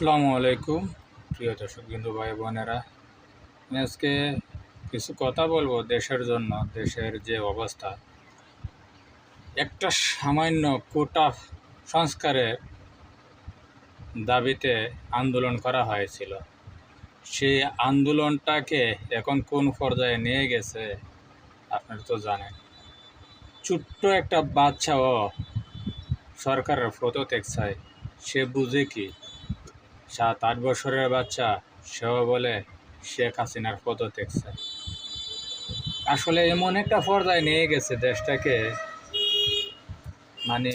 আসসালামু আলাইকুম। প্রিয় দর্শক বিন্দু ভাই বোনেরা, আমি আজকে কিছু কথা বলব দেশের জন্য, দেশের যে অবস্থা। একটা সামান্য কোটা সংস্কারের দাবিতে আন্দোলন করা হয়েছিল। সেই আন্দোলনটাকে এখন কোন পর্যায়ে নিয়ে গেছে, আপনারা তো জানেন। ছোট্ট একটা বাচ্চাও সরকারের পদত্যাগ চায়, সে বুঝে কি সাত আট বছরের বাচ্চা, সেও বলে, শেখ হাসিনার পদত্যাগ চায় আসলে এমন একটা পর্যায়ে নিয়ে গেছে দেশটাকে মানে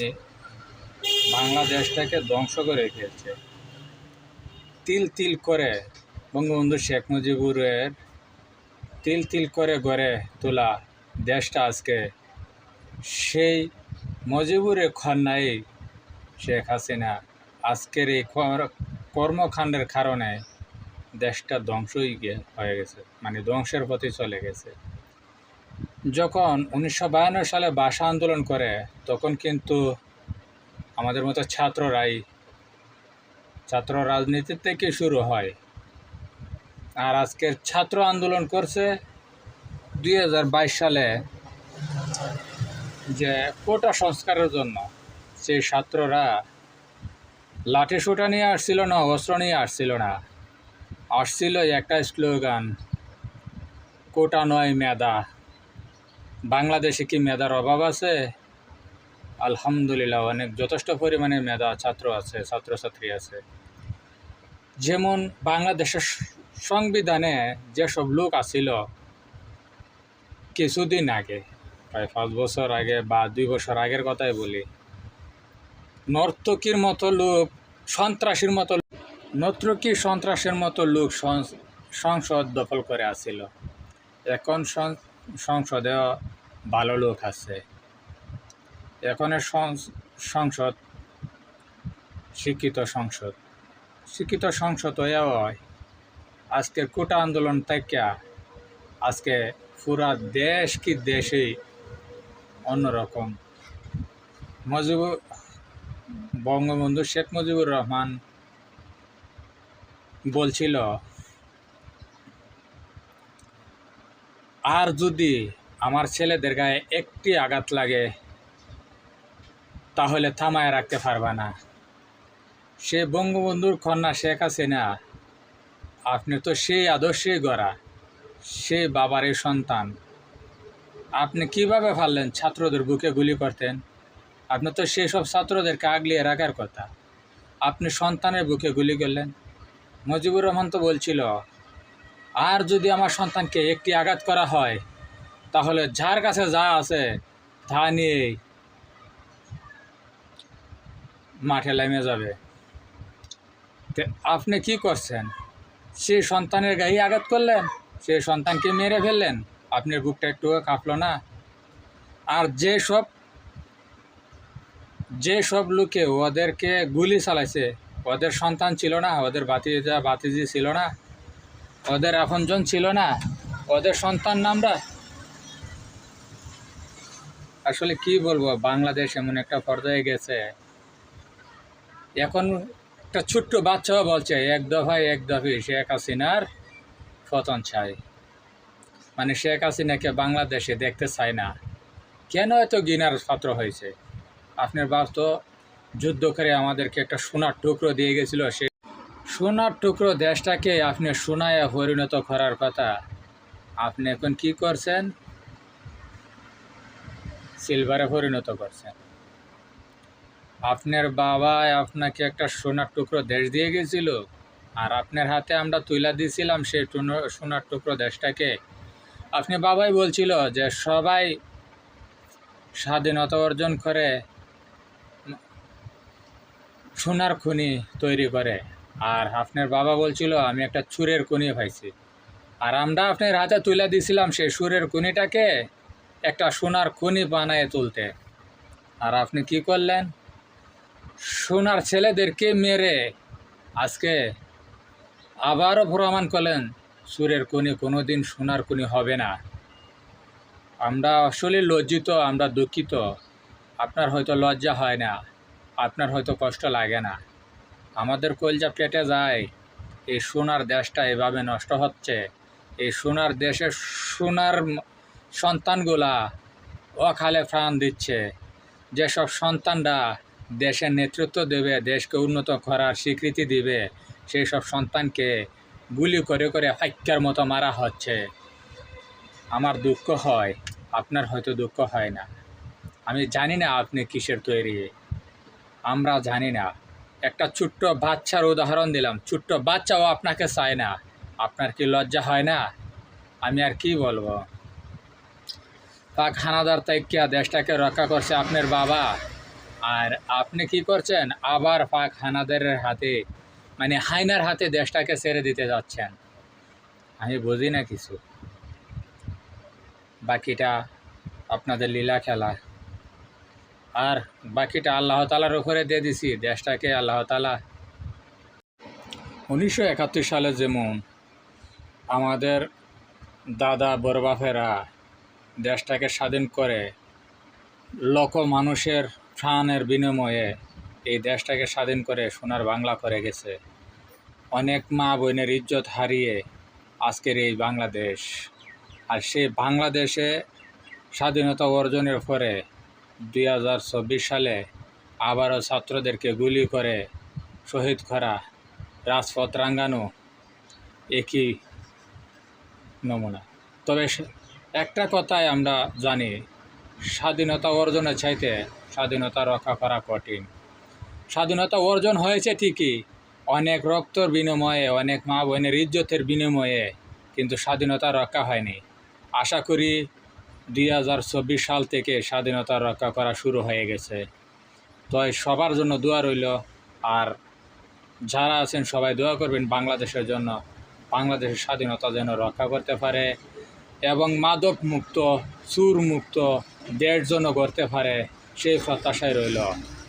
বাংলাদেশটাকে ধ্বংস করে রেখেছে তিল তিল করে বঙ্গবন্ধু শেখ মুজিবুরের তিল তিল করে গড়ে তোলা দেশটা আজকে, সেই মজিবুরের খন্নাই শেখ হাসিনা আজকের এই কর্মকাণ্ডের কারণে দেশটা ধ্বংসই হয়ে গেছে মানে ধ্বংসের পথে চলে গেছে। যখন উনিশশো বায়ান্ন সালে ভাষা আন্দোলন করে, তখন কিন্তু আমাদের মতো ছাত্ররাই, ছাত্র রাজনীতির থেকে শুরু হয়। আর আজকের ছাত্র আন্দোলন করছে দুই হাজার বাইশ সালে যে কোটা সংস্কারের জন্য, সেই ছাত্ররা লাঠি সোটা নিয়ে আসছিল না, অস্ত্র নিয়ে আসছিল না। আসছিল একটা স্লোগান, কোটা নয় মেধা। বাংলাদেশে কি মেধার অভাব আছে? আলহামদুলিল্লাহ, অনেক যথেষ্ট পরিমাণে মেধা ছাত্র আছে, ছাত্রছাত্রী আছে। যেমন বাংলাদেশের সংবিধানে যেসব লোক আছিল, কিছুদিন আগে, প্রায় পাঁচ বছর আগে বা দুই বছর আগের কথাই বলি নর্তকীর মতো লোক, সন্ত্রাসীর মতো নর্তকী সন্ত্রাসের মতো লোক সংসদ দখল করে আসছিল এখন সংসদে ভালো লোক আছে। এখনের সংসদ শিক্ষিত সংসদ। শিক্ষিত সংসদ হয়েও হয়। আজকের কোটা আন্দোলন থেকে আজকে পুরা দেশ কি দেশেই অন্যরকম। মজিবুর বঙ্গবন্ধু শেখ মুজিবুর রহমান বলছিল, আর যদি আমার ছেলেদের গায়ে একটি আঘাত লাগে, তাহলে থামায় রাখতে পারবে না। সে বঙ্গবন্ধুর কন্যা শেখ হাসিনা, আপনি তো সেই আদর্শেই গড়া, সে বাবারই সন্তান। আপনি কীভাবে পারলেন ছাত্রদের বুকে গুলি করতেন? আপনি তো সেই সব ছাত্রদেরকে আগলিয়ে রাখার কথা। আপনি সন্তানের বুকে গুলি করলেন। মজিবুর রহমান তো বলছিল, আর যদি আমার সন্তানকে একটি আঘাত করা হয়, তাহলে যার কাছে যা আছে তা নিয়েই মাঠে নেমে যাবে। আপনি কি করছেন? সেই সন্তানের গায়ে আঘাত করলেন? সেই সন্তানকে মেরে ফেললেন? আপনার বুকটা একটু কাঁপলো না? আর যে সব যে সব লোকে ওদেরকে গুলি চালাইছে, ওদের সন্তান ছিল না, ওদের বাতিজা বাতিজি ছিল না, ওদের আপনজন ছিল না, ওদের সন্তান নামরা? আসলে কি বলব, বাংলাদেশ এমন একটা পর্যায়ে গেছে। এখন একটা ছোট্ট বাচ্চাও বলছে, এক দফায় এক দফে শেখ হাসিনার পতন চাই। মানে শেখ হাসিনাকে বাংলাদেশে দেখতে চায় না। কেন এত গিনার ছাত্র হয়েছে? আপনার বাপ তো যুদ্ধ করে আমাদেরকে একটা সোনার টুকরো দিয়ে গেছিল, সে সোনার টুকরো দেশটাকে আপনি সোনায় পরিণত করার কথা। আপনি এখন কি করছেন? সিলভারে পরিণত করছেন। আপনার বাবা আপনাকে একটা সোনার টুকরো দেশ দিয়ে গেছিল, আর আপনার হাতে আমরা তুলা দিয়েছিলাম সেই সোনার টুকরো দেশটাকে। আপনি বাবাই বলছিল যে সবাই স্বাধীনতা অর্জন করে সোনার খনি তৈরি করে। আর আপনার বাবা বলছিল, আমি একটা চুরের খনি পাইছি। আর আমরা আপনার হাতে তুলে দিয়েছিলাম সেই সুরের খনিটাকে একটা সোনার খনি বানায় তুলতে। আর আপনি কি করলেন? সোনার ছেলেদেরকে মেরে আজকে আবারও প্রমাণ করলেন। সুরের কোনি কোনো দিন সোনার কোনি হবে না। আমরা আসলে লজ্জিত, আমরা দুঃখিত। আপনার হয়তো লজ্জা হয় না। আপনার হয়তো কষ্ট লাগে না। আমাদের কলজা পেটে যায়। এই সোনার দেশটা এভাবে নষ্ট হচ্ছে। এই সোনার দেশের সোনার সন্তানগুলা অকালে প্রাণ দিচ্ছে। যেসব সন্তানরা দেশের নেতৃত্ব দেবে, দেশকে উন্নত করার স্বীকৃতি দিবে সেই সব সন্তানকে গুলি করে করে হত্যার মতো মারা হচ্ছে। আমার দুঃখ হয়। আপনার হয়তো দুঃখ হয় না। আমি জানি না আপনি কিসের তৈরি। আমরা জানি না। একটা ছোট্ট বাচ্চার উদাহরণ দিলাম। ছোট্ট বাচ্চাও আপনাকে চায় না। আপনার কি লজ্জা হয় না? আমি আর কি বলব? পাক হানাদার তাইকিয়া দেশটাকে রক্ষা করছে আপনার বাবা। আর আপনি কি করছেন? আবার পাক হানাদারের হাতে মানে হাইনার হাতে দেশটাকে ছেড়ে দিতে যাচ্ছেন। আমি বুঝি না কিছু। বাকিটা আপনাদের লীলা খেলা। আর বাকিটা আল্লাহ তালার উপরে দিয়ে দিছি, দেশটাকে আল্লাহ তালা উনিশশো একাত্তর সালে যেমন আমাদের দাদা বড়বাফেরা দেশটাকে স্বাধীন করে লক্ষ মানুষের প্রাণের বিনিময়ে এই দেশটাকে স্বাধীন করে সোনার বাংলা করে গেছে। অনেক মা বোনের ইজ্জত হারিয়ে আজকের এই বাংলাদেশ। আর সেই বাংলাদেশে স্বাধীনতা অর্জনের পরে দুই হাজার চব্বিশ সালে আবারও ছাত্রদেরকে গুলি করে শহীদ করা রাজপথ রাঙ্গানো একই নমুনা। তবে একটা কথাই আমরা জানি, স্বাধীনতা অর্জনের চাইতে স্বাধীনতা রক্ষা করা কঠিন। স্বাধীনতা অর্জন হয়েছে ঠিকই, অনেক রক্তর বিনিময়ে, অনেক মা বোনের ইজ্জতের বিনিময়ে কিন্তু স্বাধীনতা রক্ষা হয়নি। আশা করি দুই হাজার চব্বিশ সাল থেকে স্বাধীনতা রক্ষা করা শুরু হয়ে গেছে। তো সবার জন্য দোয়া রইল। আর যারা আছেন, সবাই দোয়া করবেন বাংলাদেশের জন্য, বাংলাদেশের স্বাধীনতা যেন রক্ষা করতে পারে এবং মাদক মুক্ত সুর মুক্ত দেশ জন্য করতে পারে, সেই প্রত্যাশায় রইল।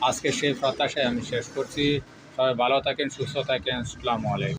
আজকে সেই প্রত্যাশায় আমি শেষ করছি। সবাই ভালো থাকেন, সুস্থ থাকেন। আসসালামু আলাইকুম।